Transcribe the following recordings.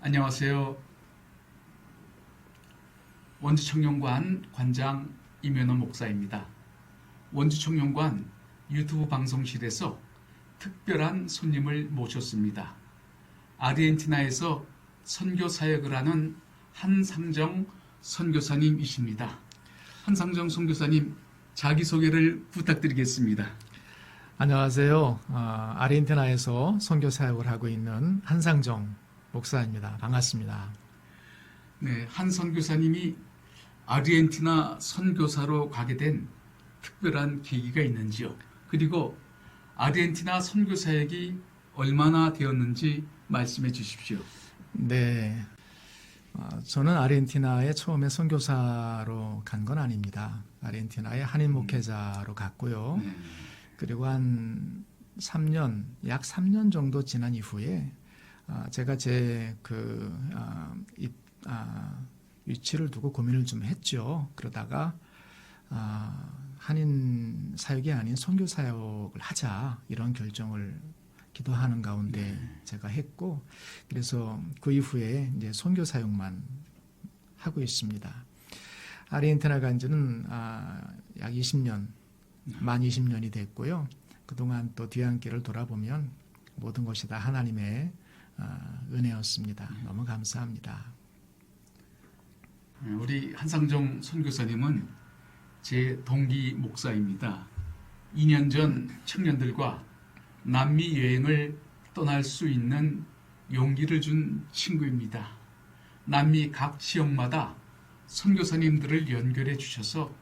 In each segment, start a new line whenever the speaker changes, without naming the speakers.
안녕하세요. 원주청년관 관장 임현호 목사입니다. 원주청년관 유튜브 방송실에서 특별한 손님을 모셨습니다. 아르헨티나에서 선교 사역을 하는 한상정 선교사님이십니다. 한상정 선교사님 자기소개를 부탁드리겠습니다.
안녕하세요. 아, 아르헨티나에서 선교 사역을 하고 있는 한상정 목사입니다. 반갑습니다.
네, 한 선교사님이 아르헨티나 선교사로 가게 된 특별한 계기가 있는지요? 그리고 아르헨티나 선교 사역이 얼마나 되었는지 말씀해 주십시오.
네. 아, 저는 아르헨티나에 처음에 선교사로 간 건 아닙니다. 아르헨티나에 한인 목회자로 갔고요.
네.
그리고 한 3년, 약 3년 정도 지난 이후에 아, 제가 제그 아, 입- 아, 위치를 두고 고민을 좀 했죠. 그러다가 아, 한인 사역이 아닌 선교 사역을 하자 이런 결정을 기도하는 가운데 제가 했고 그래서 그 이후에 이제 선교 사역만 하고 있습니다. 아르헨티나 간 지는 아, 약 20년 만 20년이 됐고요. 그동안 또 뒤안길을 돌아보면 모든 것이 다 하나님의 아, 은혜였습니다. 너무 감사합니다.
네, 우리 한상정 선교사님은 제 동기 목사입니다. 2년 전 청년들과 남미 여행을 떠날 수 있는 용기를 준 친구입니다. 남미 각 지역마다 선교사님들을 연결해 주셔서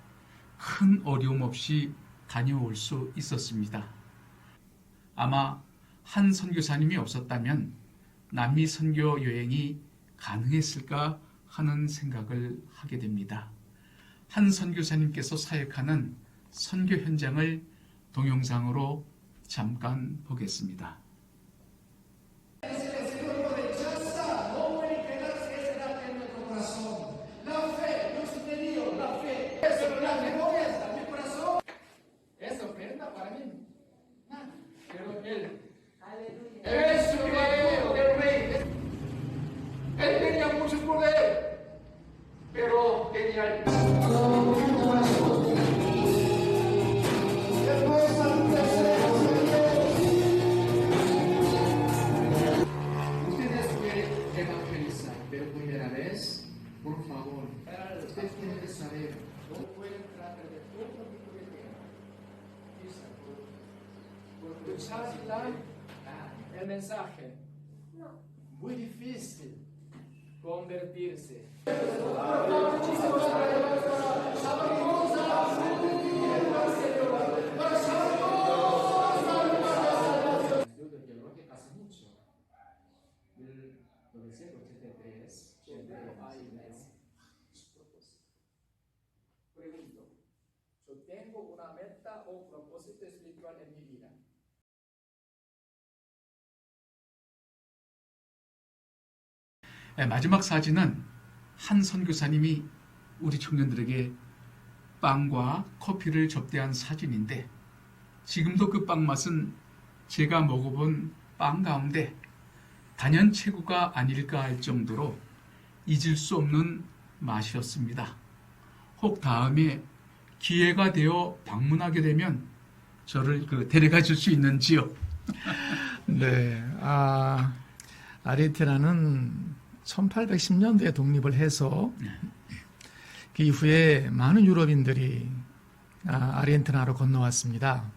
큰 어려움 없이 다녀올 수 있었습니다. 아마 한 선교사님이 없었다면 남미 선교 여행이 가능했을까 하는 생각을 하게 됩니다. 한 선교사님께서 사역하는 선교 현장을 동영상으로 잠깐 보겠습니다.
Escuchar la- el mensaje. Muy difícil convertirse.
네, 마지막 사진은 한 선교사님이 우리 청년들에게 빵과 커피를 접대한 사진인데 지금도 그 빵 맛은 제가 먹어본 빵 가운데 단연 최고가 아닐까 할 정도로 잊을 수 없는 맛이었습니다. 혹 다음에 기회가 되어 방문하게 되면 저를 그 데려가 줄 수 있는지요?
네, 아, 아르헨티나는 1810년도에 독립을 해서 그 이후에 많은 유럽인들이 아, 아르헨티나로 건너왔습니다.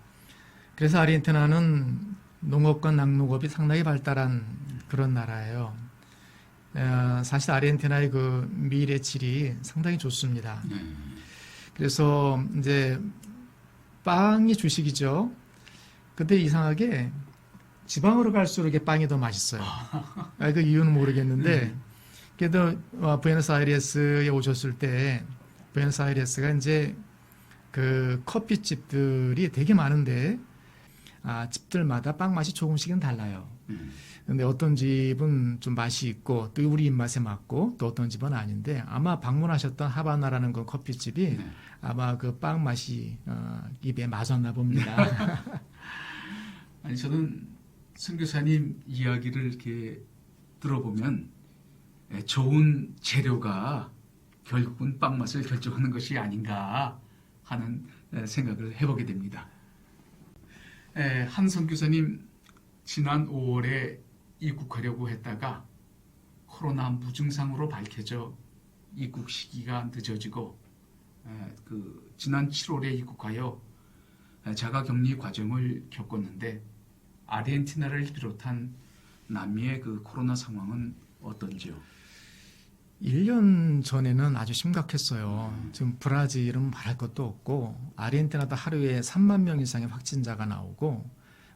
그래서 아르헨티나는 농업과 낙농업이 상당히 발달한 그런 나라예요. 에, 사실 아르헨티나의 그 미래 질이 상당히 좋습니다. 그래서 이제 빵이 주식이죠. 근데 이상하게 지방으로 갈수록 빵이 더 맛있어요. 아, 그 이유는 모르겠는데 그래도 어, 부에노스아이레스에 오셨을 때 부에노스아이레스가 이제 그 커피집들이 되게 많은데 아, 집들마다 빵 맛이 조금씩은 달라요. 근데 어떤 집은 좀 맛이 있고 또 우리 입맛에 맞고 또 어떤 집은 아닌데 아마 방문하셨던 하바나라는 그 커피집이
네.
아마 그 빵 맛이 어, 입에 맞았나 봅니다.
아니 저는 선교사님 이야기를 이렇게 들어보면 에, 좋은 재료가 결국은 빵 맛을 결정하는 것이 아닌가 하는 에, 생각을 해보게 됩니다. 에, 한 선교사님 지난 5월에 입국하려고 했다가 코로나 무증상으로 밝혀져 입국 시기가 늦어지고 에, 그 지난 7월에 입국하여 에, 자가격리 과정을 겪었는데 아르헨티나를 비롯한 남미의 그 코로나 상황은 어떤지요?
1년 전에는 아주 심각했어요. 지금 브라질은 말할 것도 없고 아르헨티나도 하루에 3만 명 이상의 확진자가 나오고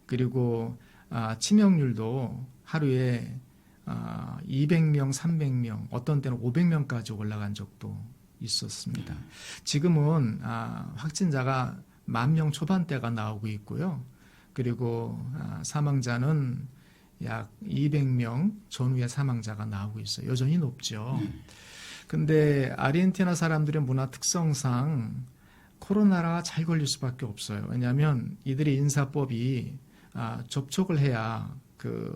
그리고 아, 치명률도 하루에 아, 200명, 300명, 어떤 때는 500명까지 올라간 적도 있었습니다. 지금은 아, 확진자가 만 명 초반대가 나오고 있고요. 그리고 아, 사망자는 약 200명 전후의 사망자가 나오고 있어요. 여전히 높죠. 근데 아르헨티나 사람들의 문화 특성상 코로나라 잘 걸릴 수밖에 없어요. 왜냐하면 이들의 인사법이 아, 접촉을 해야 그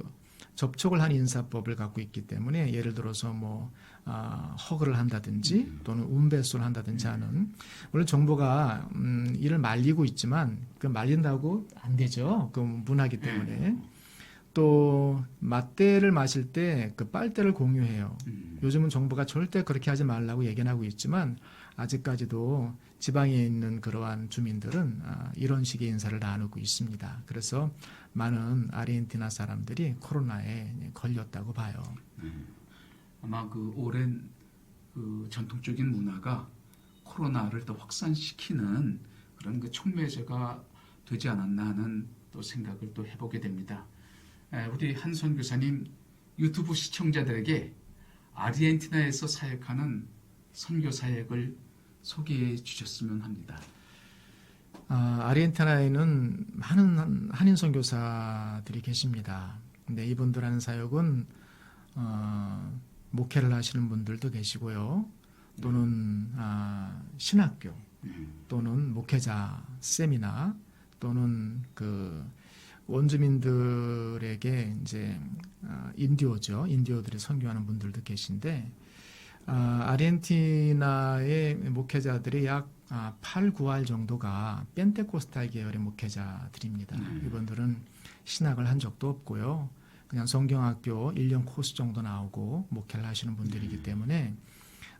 접촉을 한 인사법을 갖고 있기 때문에 예를 들어서 뭐 아, 허그를 한다든지 또는 운배수를 한다든지 하는 물론 정부가 음, 이를 말리고 있지만 그 말린다고 안 되죠. 그 문화기 때문에 또 맞대를 마실 때 그 빨대를 공유해요.
음,
요즘은 정부가 절대 그렇게 하지 말라고 얘기는 하고 있지만 아직까지도 지방에 있는 그러한 주민들은 아, 이런 식의 인사를 나누고 있습니다. 그래서 많은 아르헨티나 사람들이 코로나에 걸렸다고 봐요.
아마 그 오랜 그 전통적인 문화가 코로나를 더 확산시키는 그런 그 촉매제가 되지 않았나 하는 또 생각을 또 해보게 됩니다. 에, 우리 한선 교사님 유튜브 시청자들에게 아르헨티나에서 사역하는 선교 사역을 소개해 주셨으면 합니다.
아, 아르헨티나에는 많은 한인 선교사들이 계십니다. 근데 이분들 하는 사역은 어, 목회를 하시는 분들도 계시고요. 또는 아, 신학교 또는 목회자 세미나 또는 그 원주민들에게 이제 아, 인디오죠. 인디오들이 선교하는 분들도 계신데 아, 아르헨티나의 목회자들이 약 아, 8, 9할 정도가 펜테코스탈 계열의 목회자들입니다. 이분들은 신학을 한 적도 없고요. 그냥 성경학교 1년 코스 정도 나오고 목회를 하시는 분들이기 때문에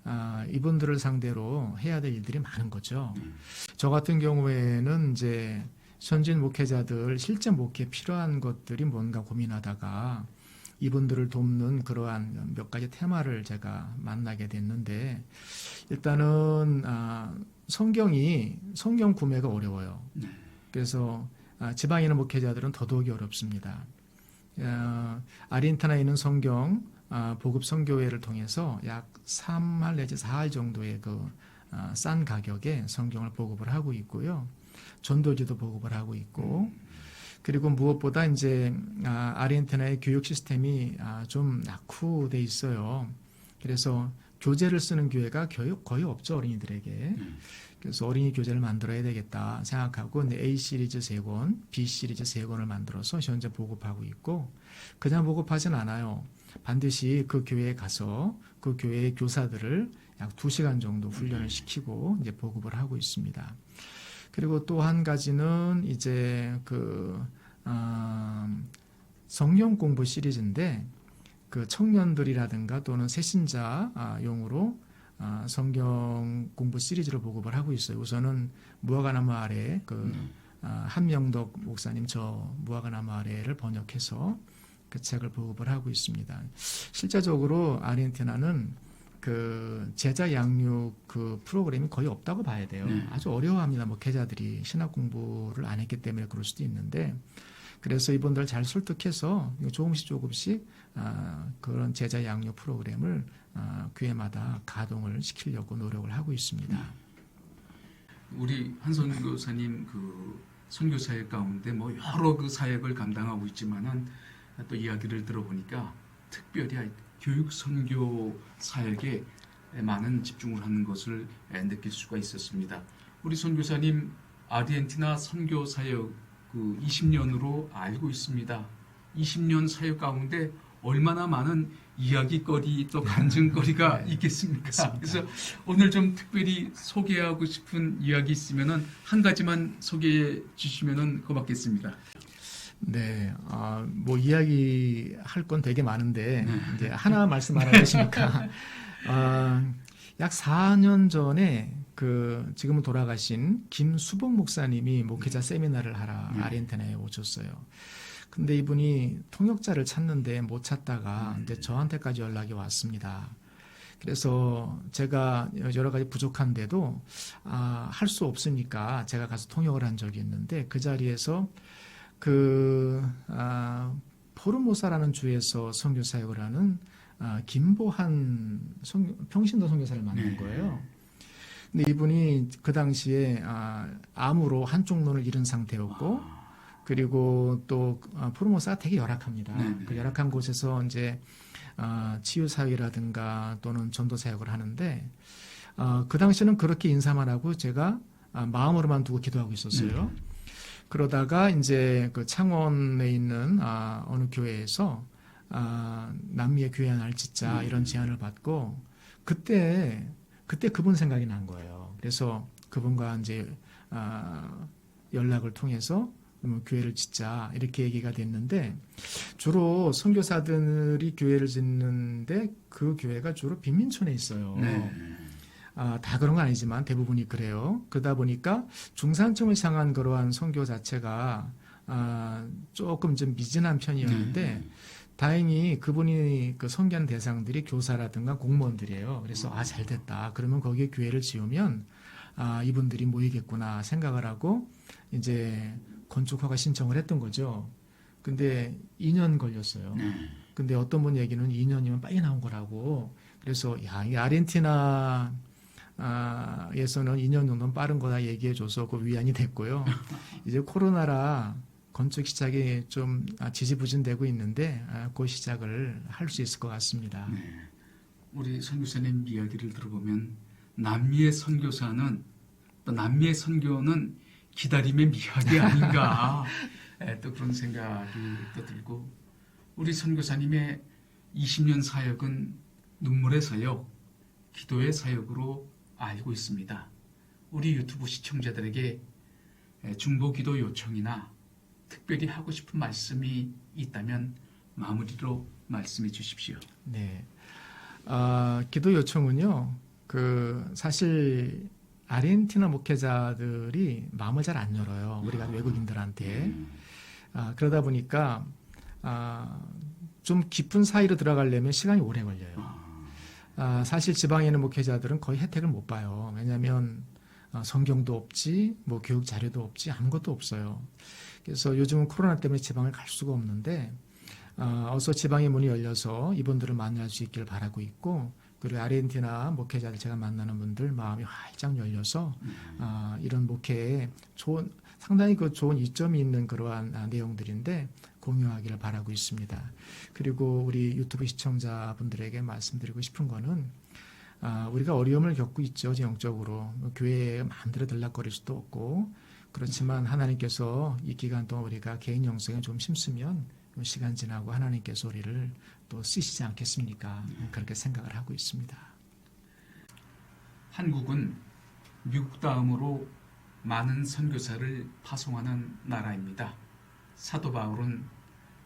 아, 이분들을 상대로 해야 될 일들이 많은 거죠. 저 같은 경우에는 이제 선진 목회자들 실제 목회에 필요한 것들이 뭔가 고민하다가 이분들을 돕는 그러한 몇 가지 테마를 제가 만나게 됐는데 일단은 아, 성경이 성경 구매가 어려워요. 그래서 아, 지방에 있는 목회자들은 더더욱이 어렵습니다. 어, 아르헨티나에 있는 성경 아, 보급 선교회를 통해서 약 3할 내지 4할 정도의 그 싼 가격에 성경을 보급을 하고 있고요. 전도지도 보급을 하고 있고 그리고 무엇보다 이제 아, 아르헨티나의 교육 시스템이 아, 좀 낙후돼 있어요. 그래서 교재를 쓰는 교회가 거의, 거의 없죠 어린이들에게. 그래서 어린이 교재를 만들어야 되겠다 생각하고 이제 A 시리즈 세 권, B 시리즈 세 권을 만들어서 현재 보급하고 있고 그냥 보급하진 않아요. 반드시 그 교회에 가서 그 교회의 교사들을 약 두 시간 정도 훈련을 시키고 이제 보급을 하고 있습니다. 그리고 또 한 가지는 이제 그 아, 성경 공부 시리즈인데 그 청년들이라든가 또는 새신자 아, 용으로 아, 성경 공부 시리즈를 보급을 하고 있어요. 우선은 무화과나무 아래 그 아, 한명덕 목사님 저 무화과나무 아래를 번역해서 그 책을 보급을 하고 있습니다. 실제적으로 아르헨티나는 그 제자 양육 그 프로그램이 거의 없다고 봐야 돼요.
네.
아주 어려워합니다. 목회자들이 신학 공부를 안 했기 때문에 그럴 수도 있는데 그래서 이분들 잘 설득해서 조금씩 조금씩 아, 그런 제자 양육 프로그램을 아, 교회마다 가동을 시키려고 노력을 하고 있습니다.
우리 한선 교사님 그 선교 사역 가운데 뭐 여러 그 사역을 감당하고 있지만은 또 이야기를 들어보니까 특별히 교육 선교 사역에 많은 집중을 하는 것을 느낄 수가 있었습니다. 우리 선교사님 아르헨티나 선교 사역 그 20년으로 알고 있습니다. 20년 사역 가운데 얼마나 많은 이야기거리 또 간증거리가
네,
있겠습니까?
맞습니다.
그래서 오늘 좀 특별히 소개하고 싶은 이야기 있으면은 한 가지만 소개해 주시면은 고맙겠습니다.
네, 아, 뭐 이야기 할 건 되게 많은데
네.
이제 하나 말씀 안 하시니까 아, 약 4년 전에 그 지금은 돌아가신 김수봉 목사님이 목회자 세미나를 하러
네.
아르헨티나에 오셨어요. 근데 이분이 통역자를 찾는데 못 찾다가
음.
이제 저한테까지 연락이 왔습니다. 그래서 제가 여러 가지 부족한데도 아, 할 수 없으니까 제가 가서 통역을 한 적이 있는데 그 자리에서 그 아, 포르모사라는 주에서 선교 사역을 하는 아, 김보한 선- 평신도 선교사를 만난
네.
거예요. 근데 이분이 그 당시에 아, 암으로 한쪽 눈을 잃은 상태였고 그리고 또 아, 포르모사가 되게 열악합니다.
네, 네.
그 열악한 곳에서 이제 아, 치유 사역이라든가 또는 전도 사역을 하는데 아, 그 당시에는 그렇게 인사만 하고 제가 아, 마음으로만 두고 기도하고 있었어요. 그러다가 이제 그 창원에 있는 아, 어느 교회에서 아, 남미의 교회 하나를 짓자 이런 제안을 받고 그때 그때 그분 생각이 난 거예요. 그래서 그분과 이제 아, 연락을 통해서 그러면 교회를 짓자 이렇게 얘기가 됐는데 주로 선교사들이 교회를 짓는데 그 교회가 주로 빈민촌에 있어요.
네.
아, 다 그런 건 아니지만 대부분이 그래요. 그러다 보니까 중산층을 향한 그러한 선교 자체가 아, 조금 좀 미진한 편이었는데
네.
다행히 그분이 그 선교한 대상들이 교사라든가 공무원들이에요. 그래서 아, 잘 됐다. 그러면 거기에 교회를 지으면 아, 이분들이 모이겠구나 생각을 하고 이제 건축 허가 신청을 했던 거죠. 근데 2년 걸렸어요.
네.
근데 어떤 분 얘기는 2년이면 빨리 나온 거라고. 그래서 야, 이 아르헨티나 아, 에서는 2년 정도는 빠른 거다 얘기해줘서 그 위안이 됐고요. 이제 코로나라 건축 시작이 좀 아, 지지부진되고 있는데 아, 그 시작을 할 수 있을 것 같습니다.
네. 우리 선교사님 이야기를 들어보면 남미의 선교사는 또 남미의 선교는 기다림의 미학이 아닌가 예, 또 그런 생각이 또 들고 우리 선교사님의 20년 사역은 눈물의 사역, 기도의 사역으로 알고 있습니다. 우리 유튜브 시청자들에게 예, 중보 기도 요청이나 특별히 하고 싶은 말씀이 있다면 마무리로 말씀해 주십시오.
네. 아, 기도 요청은요, 그, 사실, 아르헨티나 목회자들이 마음을 잘 안 열어요. 우리가 외국인들한테. 아, 그러다 보니까, 아, 좀 깊은 사이로 들어가려면 시간이 오래 걸려요. 아, 사실 지방에 있는 목회자들은 거의 혜택을 못 봐요. 왜냐하면 아, 성경도 없지, 뭐 교육 자료도 없지, 아무것도 없어요. 그래서 요즘은 코로나 때문에 지방을 갈 수가 없는데 아, 어서 지방의 문이 열려서 이분들을 만날 수 있기를 바라고 있고 그리고 아르헨티나 목회자들 제가 만나는 분들 마음이 활짝 열려서 아, 이런 목회에 좋은 상당히 그 좋은 이점이 있는 그러한 아, 내용들인데 공유하기를 바라고 있습니다. 그리고 우리 유튜브 시청자분들에게 말씀드리고 싶은 거는 아, 우리가 어려움을 겪고 있죠, 영적으로. 뭐 교회에 마음대로 들락거릴 수도 없고, 그렇지만 하나님께서 이 기간 동안 우리가 개인 영성에 좀좀 시간 지나고 하나님께서 우리를 또 쓰시지 않겠습니까? 그렇게 생각을 하고 있습니다.
한국은 미국 다음으로 많은 선교사를 파송하는 나라입니다. 사도 바울은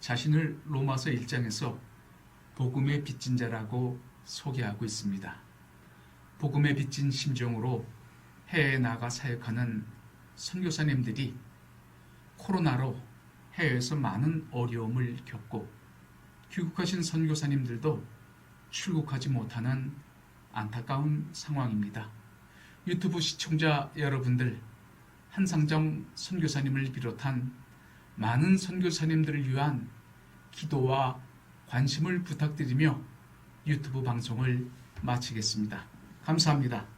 자신을 로마서 1장에서 복음의 빚진 자라고 소개하고 있습니다. 복음의 빚진 심정으로 해외에 나가 사역하는 선교사님들이 코로나로 해외에서 많은 어려움을 겪고 귀국하신 선교사님들도 출국하지 못하는 안타까운 상황입니다. 유튜브 시청자 여러분들, 한상정 선교사님을 비롯한 많은 선교사님들을 위한 기도와 관심을 부탁드리며 유튜브 방송을 마치겠습니다. 감사합니다.